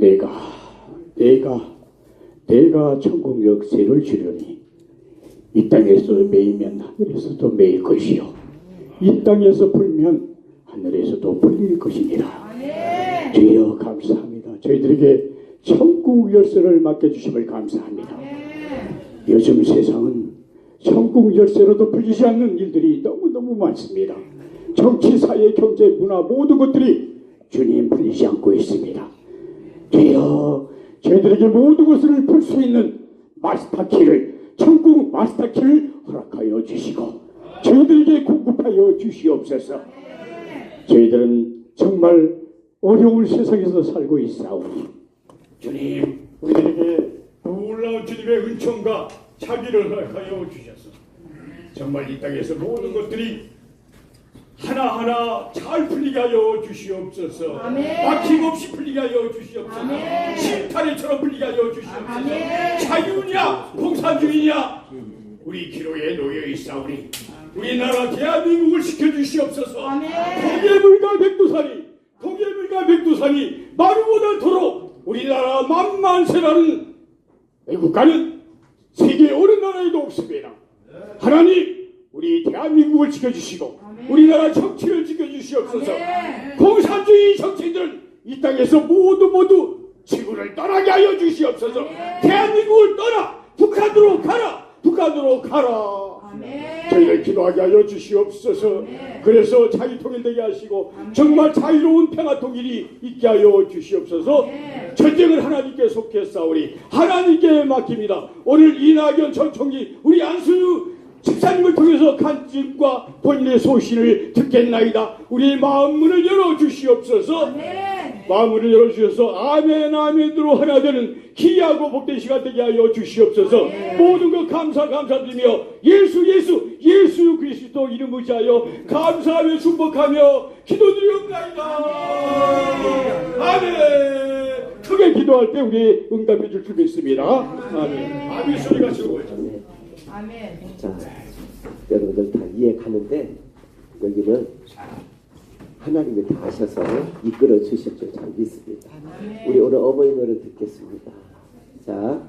내가 내가 내가 천국 역세를 주려니 이 땅에서 매이면 하늘에서도 매일 것이요. 이 땅에서 풀면 하늘에서도 풀릴 것이니라. 주여 감사합니다. 저희들에게 천국 열쇠를 맡겨주심을 감사합니다. 요즘 세상은 천국 열쇠로도 풀리지 않는 일들이 너무너무 많습니다. 정치, 사회, 경제, 문화 모든 것들이 주님 풀리지 않고 있습니다 주여 저희들에게 모든 것을 풀 수 있는 마스터 키를 천국 마스터 키를 허락하여 주시고 저희들에게 공급하여 주시옵소서. 저희들은 정말 어려운 세상에서 살고 있사오니 주님 우리에게 놀라운 주님의 은총과 자비를 허락하여 주셔서 정말 이 땅에서 모든 것들이 하나하나 잘 풀리게 하여 주시옵소서 아멘. 막힘없이 풀리게 하여 주시옵소서. 실타래처럼 풀리게 하여 주시옵소서 아멘. 자유냐 공산주의냐 우리 기로에 놓여 있사오니 우리나라 대한민국을 지켜주시옵소서 아멘. 동해물과 백두산이 동해물과 백두산이 마루보다도록 우리나라 만만세라는 애국가는 세계 어느 나라에도 없습니다 하나님 우리 대한민국을 지켜주시고 우리나라 정치를 지켜주시옵소서. 아멘. 공산주의 정치인들은 이 땅에서 모두 모두 지구를 떠나게 하여 주시옵소서. 대한민국을 떠나 북한으로 가라. 북한으로 가라. 아멘. 저희를 기도하게 하여 주시옵소서. 그래서 자유 통일되게 하시고 정말 자유로운 평화 통일이 있게 하여 주시옵소서. 전쟁을 하나님께 속했사오니 하나님께 맡깁니다. 오늘 이낙연 전 총리 우리 안수 집사님을 통해서 간증과 본인의 소신을 듣겠나이다 우리 마음 문을 열어 주시옵소서 아멘. 마음을 열어주셔서 아멘 아멘으로 하나 되는 기이하고 복된 시간 되게 하여 주시옵소서 모든 것 감사 감사드리며 예수 예수 예수 그리스도 이름 의지하여 감사하며 축복하며 기도드리옵나이다 아멘 크게 기도할 때 우리 응답해 줄 줄 믿습니다 아멘 아멘 소리가 지고 아멘. 자, 여러분들 다 이해 가는데 여기는 하나님이 다 하셔서 이끌어 주실 줄 잘 믿습니다. 우리 오늘 어머니 노래 듣겠습니다. 자,